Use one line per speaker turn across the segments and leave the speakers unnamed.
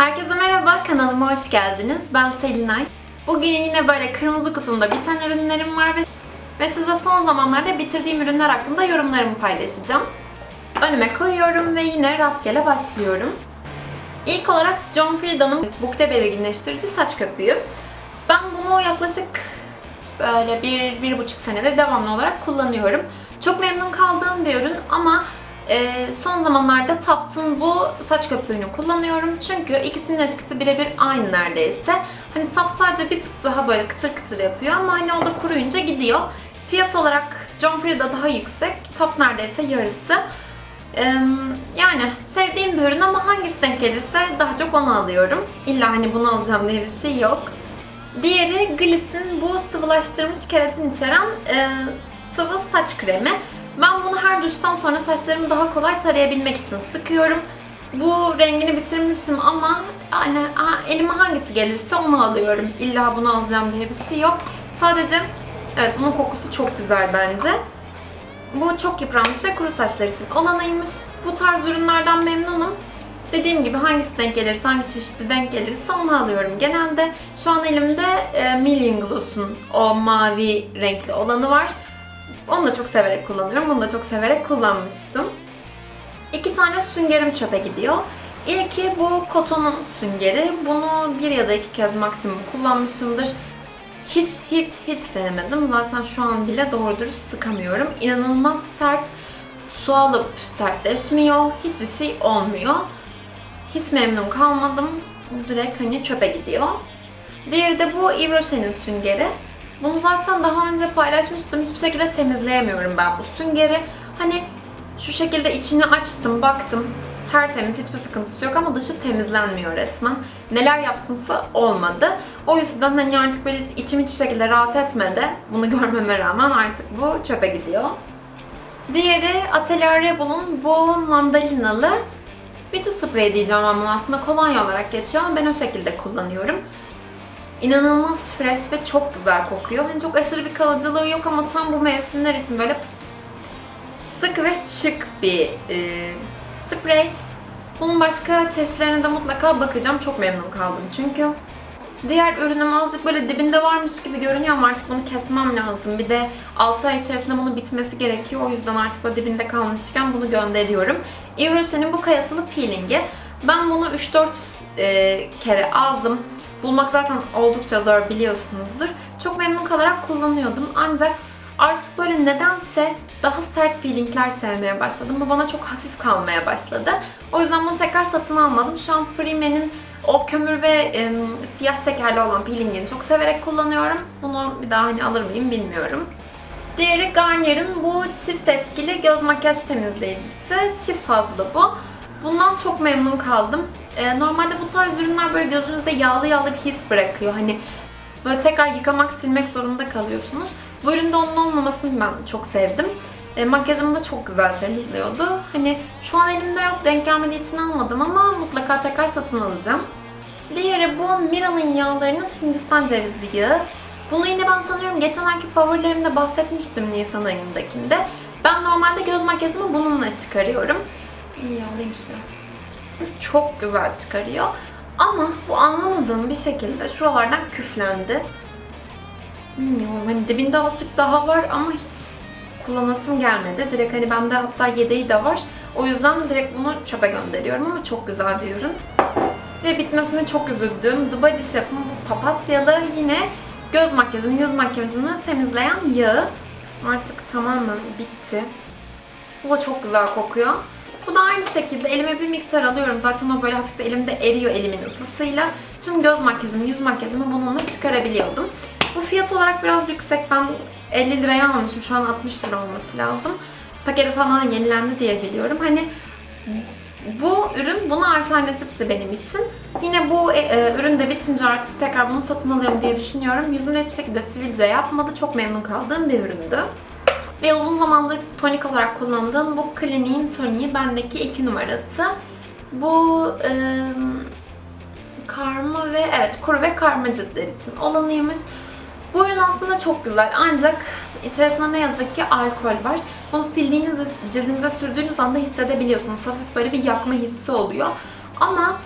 Herkese merhaba, kanalıma hoş geldiniz. Ben Selinay. Bugün yine böyle kırmızı kutumda biten ürünlerim var ve, ve size son zamanlarda bitirdiğim ürünler hakkında yorumlarımı paylaşacağım. Önüme koyuyorum ve yine rastgele başlıyorum. İlk olarak John Frieda'nın Bukte belirginleştirici saç köpüğü. Ben bunu yaklaşık böyle bir, bir buçuk senedir devamlı olarak kullanıyorum. Çok memnun kaldığım bir ürün ama e, son zamanlarda Taft'ın bu saç köpüğünü kullanıyorum. Çünkü ikisinin etkisi birebir aynı neredeyse. Hani Taft sadece bir tık daha böyle kıtır kıtır yapıyor ama hani o da kuruyunca gidiyor. Fiyat olarak John Frieda daha yüksek. Taft neredeyse yarısı. Ee, yani sevdiğim bir ürün ama hangisi denk gelirse daha çok onu alıyorum. İlla hani bunu alacağım diye bir şey yok. Diğeri Gliss'in bu sıvılaştırılmış keratin içeren e, sıvı saç kremi. Ben bunu her duştan sonra saçlarımı daha kolay tarayabilmek için sıkıyorum. Bu rengini bitirmişim ama yani elime hangisi gelirse onu alıyorum. İlla bunu alacağım diye bir şey yok. Sadece evet bunun kokusu çok güzel bence. Bu çok yıpranmış ve kuru saçlar için olanıymış. Bu tarz ürünlerden memnunum. Dediğim gibi hangisi denk gelirse, hangi çeşitli denk gelirse onu alıyorum genelde. Şu an elimde e, Million Gloss'un o mavi renkli olanı var. Onu da çok severek kullanıyorum. Bunu da çok severek kullanmıştım. İki tane süngerim çöpe gidiyor. İlki bu kotonun süngeri. Bunu bir ya da iki kez maksimum kullanmışımdır. Hiç hiç hiç sevmedim. Zaten şu an bile doğru dürüst sıkamıyorum. İnanılmaz sert. Su alıp sertleşmiyor. Hiçbir şey olmuyor. Hiç memnun kalmadım. Direkt hani çöpe gidiyor. Diğeri de bu Yves Rocher'in süngeri. Bunu zaten daha önce paylaşmıştım. Hiçbir şekilde temizleyemiyorum ben bu süngeri. Hani şu şekilde içini açtım, baktım. Tertemiz, hiçbir sıkıntısı yok ama dışı temizlenmiyor resmen. Neler yaptımsa olmadı. O yüzden hani artık böyle içim hiçbir şekilde rahat etmedi. Bunu görmeme rağmen artık bu çöpe gidiyor. Diğeri Atelier Rebel'un bu mandalinalı vücut spreyi diyeceğim ben bunu aslında kolonya olarak geçiyor ama ben o şekilde kullanıyorum. İnanılmaz fresh ve çok güzel kokuyor. Hani çok aşırı bir kalıcılığı yok ama tam bu mevsimler için böyle pıs pıs sık ve çık bir e, sprey. Bunun başka çeşitlerine de mutlaka bakacağım. Çok memnun kaldım çünkü. Diğer ürünüm azıcık böyle dibinde varmış gibi görünüyor ama artık bunu kesmem lazım. Bir de 6 ay içerisinde bunun bitmesi gerekiyor. O yüzden artık böyle dibinde kalmışken bunu gönderiyorum. Yves Rocher'in bu kayasılı peelingi. Ben bunu 3-4 e, kere aldım. Bulmak zaten oldukça zor biliyorsunuzdur. Çok memnun kalarak kullanıyordum. Ancak artık böyle nedense daha sert peelingler sevmeye başladım. Bu bana çok hafif kalmaya başladı. O yüzden bunu tekrar satın almadım. Şu an Freeman'in o kömür ve e, siyah şekerli olan peelingini çok severek kullanıyorum. Bunu bir daha hani alır mıyım bilmiyorum. Diğeri Garnier'in bu çift etkili göz makyaj temizleyicisi. Çift fazlı bu. Bundan çok memnun kaldım. Ee, normalde bu tarz ürünler böyle gözünüzde yağlı yağlı bir his bırakıyor. Hani böyle tekrar yıkamak, silmek zorunda kalıyorsunuz. Bu üründe onun olmamasını ben çok sevdim. E, makyajımı da çok güzel temizliyordu. Hani şu an elimde yok, denk gelmediği için almadım ama mutlaka tekrar satın alacağım. Diğeri bu Mira'nın yağlarının Hindistan cevizi yağı. Bunu yine ben sanıyorum geçen ayki favorilerimde bahsetmiştim Nisan ayındakinde. Ben normalde göz makyajımı bununla çıkarıyorum. İyi yağlıymış biraz. Çok güzel çıkarıyor. Ama bu anlamadığım bir şekilde şuralardan küflendi. Bilmiyorum hani dibinde azıcık daha var ama hiç kullanasım gelmedi. Direkt hani bende hatta yedeği de var. O yüzden direkt bunu çöpe gönderiyorum ama çok güzel bir ürün. Ve bitmesine çok üzüldüm. The Body Shop'un bu papatyalı yine göz makyajını, yüz makyajını temizleyen yağı. Artık tamamen bitti. Bu da çok güzel kokuyor. Bu da aynı şekilde elime bir miktar alıyorum. Zaten o böyle hafif elimde eriyor elimin ısısıyla. Tüm göz makyajımı, yüz makyajımı bununla çıkarabiliyordum. Bu fiyat olarak biraz yüksek. Ben 50 liraya almışım. Şu an 60 lira olması lazım. Paketi falan yenilendi diye biliyorum. Hani bu ürün buna alternatifti benim için. Yine bu e, e, ürün de bitince artık tekrar bunu satın alırım diye düşünüyorum. Yüzümde hiçbir şekilde sivilce yapmadı. Çok memnun kaldığım bir üründü. Ve uzun zamandır tonik olarak kullandığım bu Clinique'in toniği bendeki iki numarası. Bu e, karma ve evet kuru ve karma ciltler için olanıymış. Bu ürün aslında çok güzel ancak içerisinde ne yazık ki alkol var. Bunu sildiğiniz cildinize sürdüğünüz anda hissedebiliyorsunuz. Hafif böyle bir yakma hissi oluyor. Ama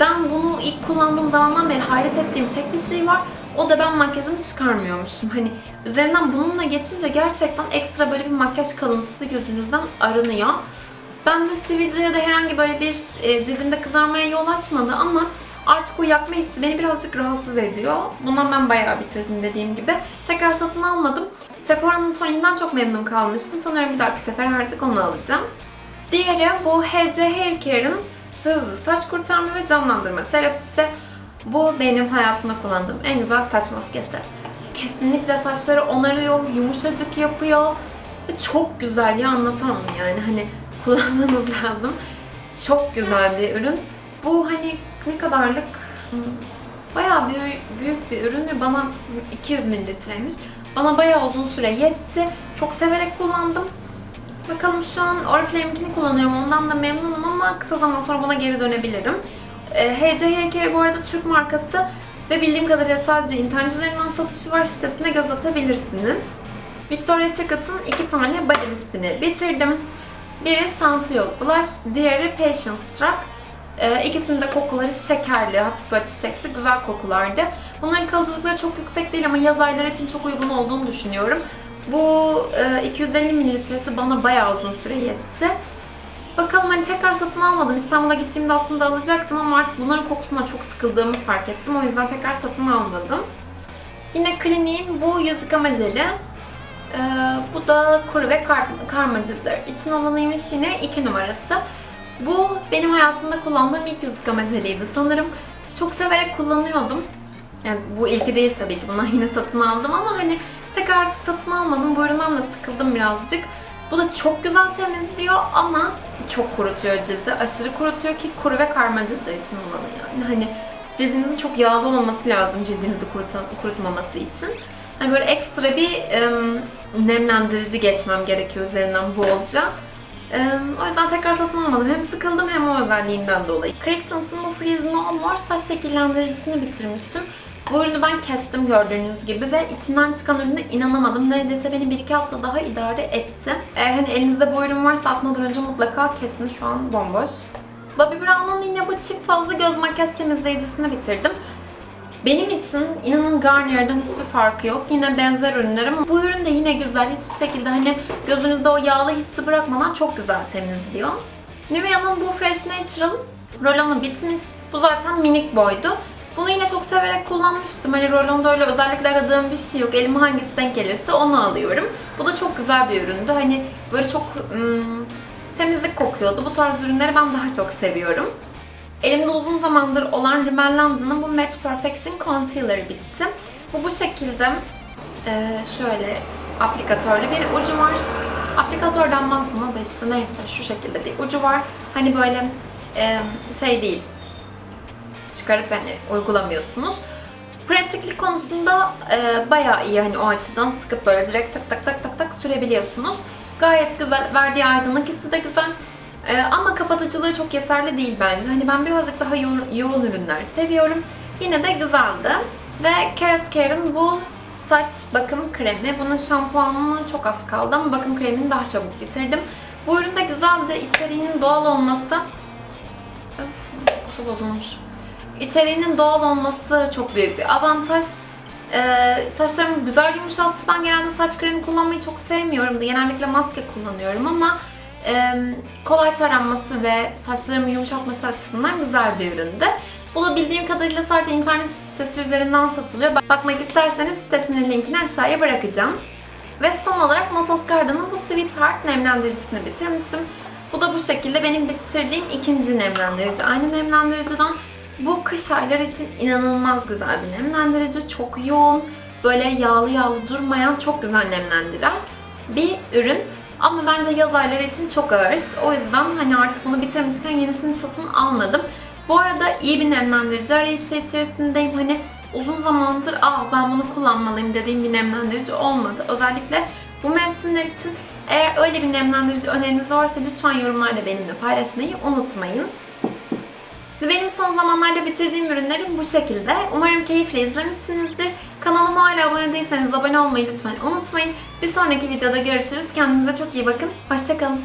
Ben bunu ilk kullandığım zamandan beri hayret ettiğim tek bir şey var. O da ben makyajımı çıkarmıyormuşum. Hani üzerinden bununla geçince gerçekten ekstra böyle bir makyaj kalıntısı gözünüzden arınıyor. Ben de sivilce ya da herhangi böyle bir e, cildimde kızarmaya yol açmadı ama artık o yakma hissi beni birazcık rahatsız ediyor. Bundan ben bayağı bitirdim dediğim gibi. Tekrar satın almadım. Sephora'nın toniğinden çok memnun kalmıştım. Sanıyorum bir dahaki sefer artık onu alacağım. Diğeri bu HC Hair Care'ın hızlı saç kurtarma ve canlandırma terapisi. Bu benim hayatımda kullandığım en güzel saç maskesi. Kesinlikle saçları onarıyor, yumuşacık yapıyor. Ve çok güzel ya anlatamam yani hani kullanmanız lazım. Çok güzel bir ürün. Bu hani ne kadarlık bayağı büyük, büyük bir ürün ve bana 200 mililitreymiş. Bana bayağı uzun süre yetti. Çok severek kullandım. Bakalım şu an Oriflame'kini kullanıyorum. Ondan da memnunum ama kısa zaman sonra buna geri dönebilirim. Ee, HC Hair bu arada Türk markası ve bildiğim kadarıyla sadece internet üzerinden satışı var. Sitesine göz atabilirsiniz. Victoria's Secret'ın iki tane body bitirdim. Biri Sensual Blush, diğeri Patience Struck. Ee, de kokuları şekerli, hafif böyle çiçeksi, güzel kokulardı. Bunların kalıcılıkları çok yüksek değil ama yaz ayları için çok uygun olduğunu düşünüyorum. Bu e, 250 mililitresi bana bayağı uzun süre yetti. Bakalım hani tekrar satın almadım. İstanbul'a gittiğimde aslında alacaktım ama artık bunların kokusundan çok sıkıldığımı fark ettim. O yüzden tekrar satın almadım. Yine Clinique'in bu yüz yıkama jeli. Ee, bu da kuru ve kar, karma ciltler için olanıymış yine 2 numarası. Bu benim hayatımda kullandığım ilk yüz yıkama jeliydi sanırım. Çok severek kullanıyordum. Yani bu ilki değil tabii ki. Bundan yine satın aldım ama hani tekrar artık satın almadım. Bu üründen de sıkıldım birazcık. Bu da çok güzel temizliyor ama çok kurutuyor cildi. Aşırı kurutuyor ki kuru ve karma ciltler için olanı yani. Hani cildinizin çok yağlı olması lazım cildinizi kuruta- kurutmaması için. Hani böyle ekstra bir em, nemlendirici geçmem gerekiyor üzerinden bolca. Em, o yüzden tekrar satın almadım. Hem sıkıldım hem o özelliğinden dolayı. Crackton's'ın bu Freeze No More saç şekillendiricisini bitirmiştim. Bu ürünü ben kestim gördüğünüz gibi ve içinden çıkan ürüne inanamadım. Neredeyse beni 1-2 hafta daha idare etti. Eğer hani elinizde bu ürün varsa atmadan önce mutlaka kesin. Şu an bomboş. Bobbi Brown'un yine bu çift fazla göz makyaj temizleyicisini bitirdim. Benim için inanın Garnier'dan hiçbir farkı yok. Yine benzer ürünler ama bu ürün de yine güzel. Hiçbir şekilde hani gözünüzde o yağlı hissi bırakmadan çok güzel temizliyor. Nivea'nın bu Fresh Natural rolonu bitmiş. Bu zaten minik boydu. Bunu yine çok severek kullanmıştım. Hani rolonda öyle özellikle aradığım bir şey yok. Elime hangisi denk gelirse onu alıyorum. Bu da çok güzel bir üründü. Hani böyle çok ım, temizlik kokuyordu. Bu tarz ürünleri ben daha çok seviyorum. Elimde uzun zamandır olan Rimmel London'ın bu Match Perfection Concealer bitti. Bu bu şekilde e, şöyle aplikatörlü bir ucu var. Aplikatör denmez buna da işte neyse şu şekilde bir ucu var. Hani böyle e, şey değil, çıkarıp hani uygulamıyorsunuz. Pratiklik konusunda e, bayağı iyi hani o açıdan sıkıp böyle direkt tak tak tak tak tak sürebiliyorsunuz. Gayet güzel, verdiği aydınlık hissi de güzel. E, ama kapatıcılığı çok yeterli değil bence. Hani ben birazcık daha yoğun, yoğun ürünler seviyorum. Yine de güzeldi. Ve Carrot Care'ın bu saç bakım kremi. Bunun şampuanına çok az kaldı ama bakım kremini daha çabuk bitirdim. Bu ürün de güzeldi. İçeriğinin doğal olması Öf, kokusu bozulmuş. İçeriğinin doğal olması çok büyük bir avantaj. Ee, saçlarımı güzel yumuşattı. Ben genelde saç kremi kullanmayı çok sevmiyorum da genellikle maske kullanıyorum ama e, kolay taranması ve saçlarımı yumuşatması açısından güzel bir üründü. Bulabildiğim kadarıyla sadece internet sitesi üzerinden satılıyor. Bakmak isterseniz sitesinin linkini aşağıya bırakacağım. Ve son olarak Mosos Garden'ın bu Sweetheart nemlendiricisini bitirmişim. Bu da bu şekilde benim bitirdiğim ikinci nemlendirici. Aynı nemlendiriciden bu kış ayları için inanılmaz güzel bir nemlendirici. Çok yoğun, böyle yağlı yağlı durmayan çok güzel nemlendiren bir ürün. Ama bence yaz ayları için çok ağır. O yüzden hani artık bunu bitirmişken yenisini satın almadım. Bu arada iyi bir nemlendirici arayışı içerisindeyim. Hani uzun zamandır aa ben bunu kullanmalıyım dediğim bir nemlendirici olmadı. Özellikle bu mevsimler için eğer öyle bir nemlendirici öneriniz varsa lütfen yorumlarda benimle paylaşmayı unutmayın. Ve benim son zamanlarda bitirdiğim ürünlerim bu şekilde. Umarım keyifle izlemişsinizdir. Kanalıma hala abone değilseniz abone olmayı lütfen unutmayın. Bir sonraki videoda görüşürüz. Kendinize çok iyi bakın. Hoşçakalın.